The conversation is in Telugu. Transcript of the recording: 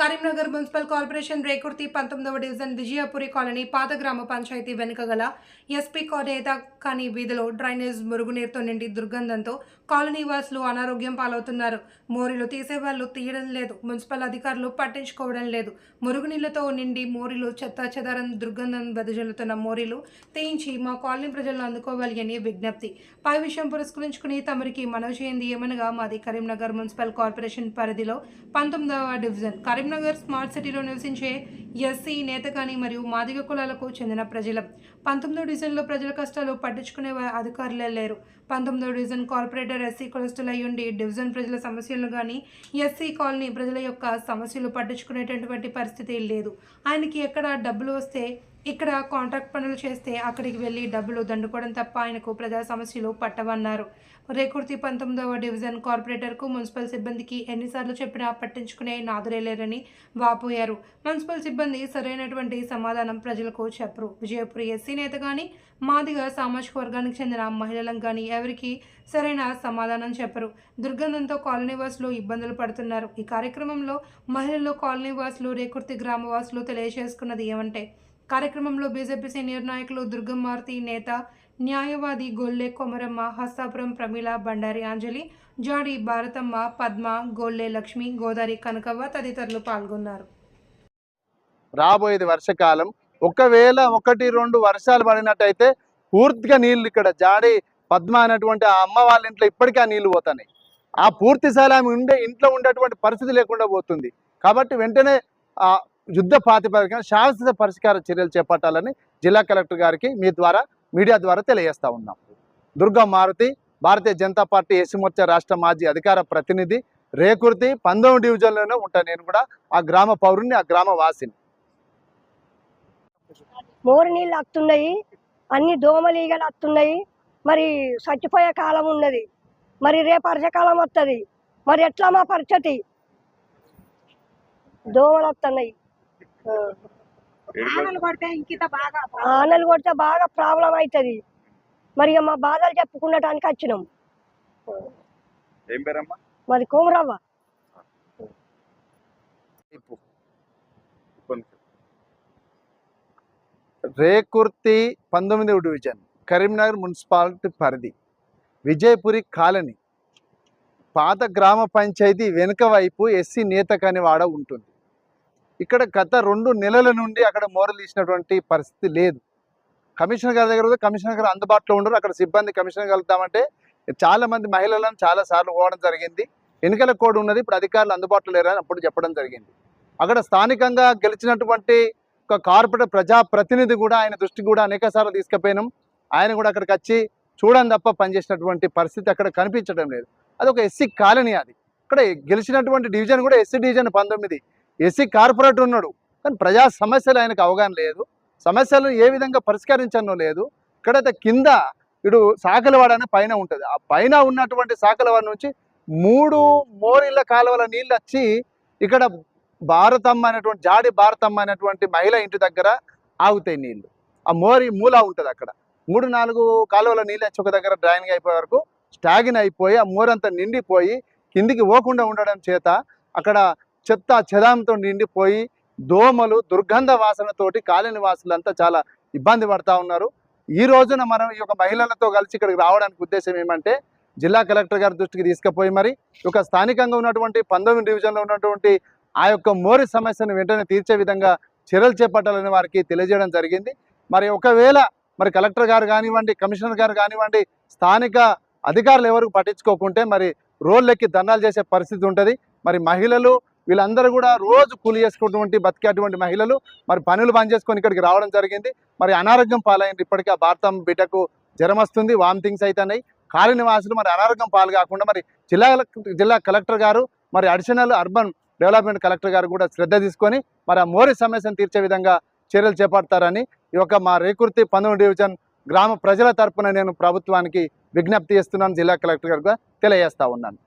కరీంనగర్ మున్సిపల్ కార్పొరేషన్ రేకుర్తి పంతొమ్మిదవ డివిజన్ విజయపురి కాలనీ పాత గ్రామ పంచాయతీ వెనుక గల ఎస్పీ కోనేత కాని వీధిలో డ్రైనేజ్ మురుగునీరుతో నిండి దుర్గంధంతో కాలనీ వాసులు అనారోగ్యం పాలవుతున్నారు. మోరీలు తీసేవాళ్ళు తీయడం లేదు. మున్సిపల్ అధికారులు పట్టించుకోవడం లేదు. మురుగునీళ్ళతో నిండి మోరీలు చెత్త చెదారం దుర్గంధం వెదజల్లుతున్న మోరీలు తీయించి మా కాలనీ ప్రజలను అందుకోవాలి అని విజ్ఞప్తి. పై విషయం పురస్కరించుకుని తమరికి మనవి చేయింది ఏమనగా మాది కరీంనగర్ మున్సిపల్ కార్పొరేషన్ పరిధిలో పంతొమ్మిదవ డివిజన్. కరీం కరీంనగర్ స్మార్ట్ సిటీలో నివసించే ఎస్సీ నేతగాని మరియు మాదిగ కులాలకు చెందిన ప్రజలం. పంతొమ్మిదో డివిజన్లో ప్రజల కష్టాలు పట్టించుకునే అధికారులే లేరు. పంతొమ్మిదో డివిజన్ కార్పొరేటర్ ఎస్సీ కులస్తులు అయ్యుండి డివిజన్ ప్రజల సమస్యలను కానీ ఎస్సీ కాలనీ ప్రజల యొక్క సమస్యలు పట్టించుకునేటటువంటి పరిస్థితి లేదు. ఆయనకి ఎక్కడ డబ్బులు వస్తే ఇక్కడ కాంట్రాక్ట్ పనులు చేస్తే అక్కడికి వెళ్ళి డబ్బులు దండుకోవడం తప్ప ఆయనకు ప్రజా సమస్యలు పట్టవన్నారు. రేకుర్తి పంతొమ్మిదవ డివిజన్ కార్పొరేటర్కు మున్సిపల్ సిబ్బందికి ఎన్నిసార్లు చెప్పినా పట్టించుకునే నాదురే లేరని వాపోయారు. మున్సిపల్ సిబ్బంది సరైనటువంటి సమాధానం ప్రజలకు చెప్పరు. విజయపురి ఎస్సీ నేత కానీ మాదిగా సామాజిక వర్గానికి చెందిన మహిళలకు కానీ ఎవరికి సరైన సమాధానం చెప్పరు. దుర్గంధంతో కాలనీవాసులు ఇబ్బందులు పడుతున్నారు. ఈ కార్యక్రమంలో మహిళలు కాలనీవాసులు రేకుర్తి గ్రామవాసులు తెలియజేసుకున్నది ఏమంటే కార్యక్రమంలో బీజేపీ సీనియర్ నాయకులు దుర్గమారుతి నేత న్యాయవాది గొల్లె కొమరమ్మ హస్తాపురం ప్రమీల బండారి అంజలి జాడి భారతమ్మ పద్మ గొల్లె లక్ష్మి గోదారి కనకవ్వ తదితరులు పాల్గొన్నారు. రాబోయేది వర్షకాలం. ఒకవేళ ఒకటి రెండు వర్షాలు పడినట్టయితే పూర్తిగా నీళ్ళు ఇక్కడ జాడి పద్మ అనేటువంటి ఆ అమ్మ వాళ్ళ ఇంట్లో ఇప్పటికీ ఆ నీళ్ళు పోతున్నాయి. ఆ పూర్తి ఆమె ఉండే ఇంట్లో ఉండేటువంటి పరిస్థితి లేకుండా పోతుంది. కాబట్టి వెంటనే యుద్ధ ప్రాతిపదికన శాశ్వత పరిష్కార చర్యలు చేపట్టాలని జిల్లా కలెక్టర్ గారికి మీ ద్వారా మీడియా ద్వారా తెలియజేస్తా ఉన్నాం. దుర్గా మారుతి భారతీయ జనతా పార్టీ ఎస్సీ మోర్చా రాష్ట్ర మాజీ అధికార ప్రతినిధి రేకుర్తి పంతొమ్మిది డివిజన్లోనే ఉంటాను నేను కూడా ఆ గ్రామ పౌరుని ఆ గ్రామ వాసిని. మోరు నీళ్ళు వస్తున్నాయి అన్ని దోమలీగలు వస్తున్నాయి మరి చచ్చిపోయే కాలం ఉన్నది మరి రేపు వర్షకాలం వస్తుంది మరి ఎట్లా మా పరిస్థితి? దోమలు వస్తున్నాయి ఆనలు కొడితే ఇంకిత బాగా ఆనలు కొడితే బాగా ప్రాబ్లం అవుతుంది మరి మా బాధలు చెప్పుకున్నటానికి వచ్చినాం. మరి కోమరవ్వ. రేకుర్తి పంతొమ్మిదవ డివిజన్ కరీంనగర్ మున్సిపాలిటీ పరిధి. విజయపురి కాలనీ. పాత గ్రామ పంచాయతీ వెనుక వైపు ఎస్సీ నేత కాని వాడ ఉంటుంది. ఇక్కడ గత రెండు నెలల నుండి అక్కడ మోరలీసినటువంటి పరిస్థితి లేదు. కమిషనర్ గారి దగ్గర కమిషనర్ గారు అందుబాటులో ఉండరు. అక్కడ సిబ్బంది కమిషనర్ కలుద్దామంటే చాలా మంది మహిళలను చాలా సార్లు పోవడం జరిగింది. ఎన్నికల కోడ్ ఉన్నది. ఇప్పుడు అధికారులు అందుబాటులో లేరని అప్పుడు చెప్పడం జరిగింది. అక్కడ స్థానికంగా గెలిచినటువంటి ఒక కార్పొరేట్ ప్రజా ప్రతినిధి కూడా ఆయన దృష్టికి కూడా అనేక సార్లు తీసుకుపోయినాం. ఆయన కూడా అక్కడికి వచ్చి చూడని తప్ప పనిచేసినటువంటి పరిస్థితి అక్కడ కనిపించడం లేదు. అది ఒక ఎస్సీ కాలనీ అది. ఇక్కడ గెలిచినటువంటి డివిజన్ కూడా ఎస్సీ డివిజన్ పంతొమ్మిది. ఎస్సీ కార్పొరేటర్ ఉన్నాడు. కానీ ప్రజా సమస్యలు ఆయనకు అవగాహన లేదు. సమస్యలను ఏ విధంగా పరిష్కరించనో లేదు. ఇక్కడైతే కింద ఇటు సాకలవాడ అనే పైన ఉంటుంది. ఆ పైన ఉన్నటువంటి సాకలవాడ నుంచి మూడు మోరిళ్ళ కాలువల నీళ్ళు వచ్చి ఇక్కడ భారతమ్మ అనేటువంటి జాడి భారతమ్మ అనేటువంటి మహిళ ఇంటి దగ్గర ఆగుతాయి నీళ్ళు ఆ మోరి మూల ఉంటుంది అక్కడ. మూడు నాలుగు కాలువల నీళ్ళు వచ్చి ఒక దగ్గర డ్రైనింగ్ అయిపోయే వరకు స్టాగిన్ అయిపోయి ఆ మోరంతా నిండిపోయి కిందికి పోకుండా ఉండడం చేత అక్కడ చెత్త చెదాంతో నిండిపోయి దోమలు దుర్గంధ వాసనతోటి కాలనీ వాసులంతా చాలా ఇబ్బంది పడతా ఉన్నారు. ఈ రోజున మనం ఈ యొక్క మహిళలతో కలిసి ఇక్కడికి రావడానికి ఉద్దేశం ఏమంటే జిల్లా కలెక్టర్ గారి దృష్టికి తీసుకుపోయి మరి ఒక స్థానికంగా ఉన్నటువంటి పంతొమ్మిది డివిజన్లో ఉన్నటువంటి ఆ యొక్క మోరి సమస్యను వెంటనే తీర్చే విధంగా చర్యలు చేపట్టాలని వారికి తెలియజేయడం జరిగింది. మరి ఒకవేళ మరి కలెక్టర్ గారు కానివ్వండి కమిషనర్ గారు కానివ్వండి స్థానిక అధికారులు ఎవరు పట్టించుకోకుంటే మరి రోడ్లెక్కి దండాలు చేసే పరిస్థితి ఉంటుంది. మరి మహిళలు వీళ్ళందరూ కూడా రోజు కూలి చేసుకున్నటువంటి బతికేటువంటి మహిళలు మరి పనులు బంద్ చేసుకొని ఇక్కడికి రావడం జరిగింది. మరి అనారోగ్యం పాలైంది ఇప్పటికీ ఆ భారతం బిడ్డకు జ్వరం వస్తుంది వామిటింగ్స్ అవుతున్నాయి కాలనివాసులు మరి అనారోగ్యం పాలు కాకుండా మరి జిల్లా జిల్లా కలెక్టర్ గారు మరి అడిషనల్ అర్బన్ డెవలప్మెంట్ కలెక్టర్ గారు కూడా శ్రద్ధ తీసుకొని మరి ఆ మోరీ సమస్యను తీర్చే విధంగా చర్యలు చేపడతారని ఈ యొక్క మా రేకుర్తి పంతొమ్మిది డివిజన్ గ్రామ ప్రజల తరపున నేను ప్రభుత్వానికి విజ్ఞప్తి చేస్తున్నాను. జిల్లా కలెక్టర్ గారు తెలియజేస్తా ఉన్నాను.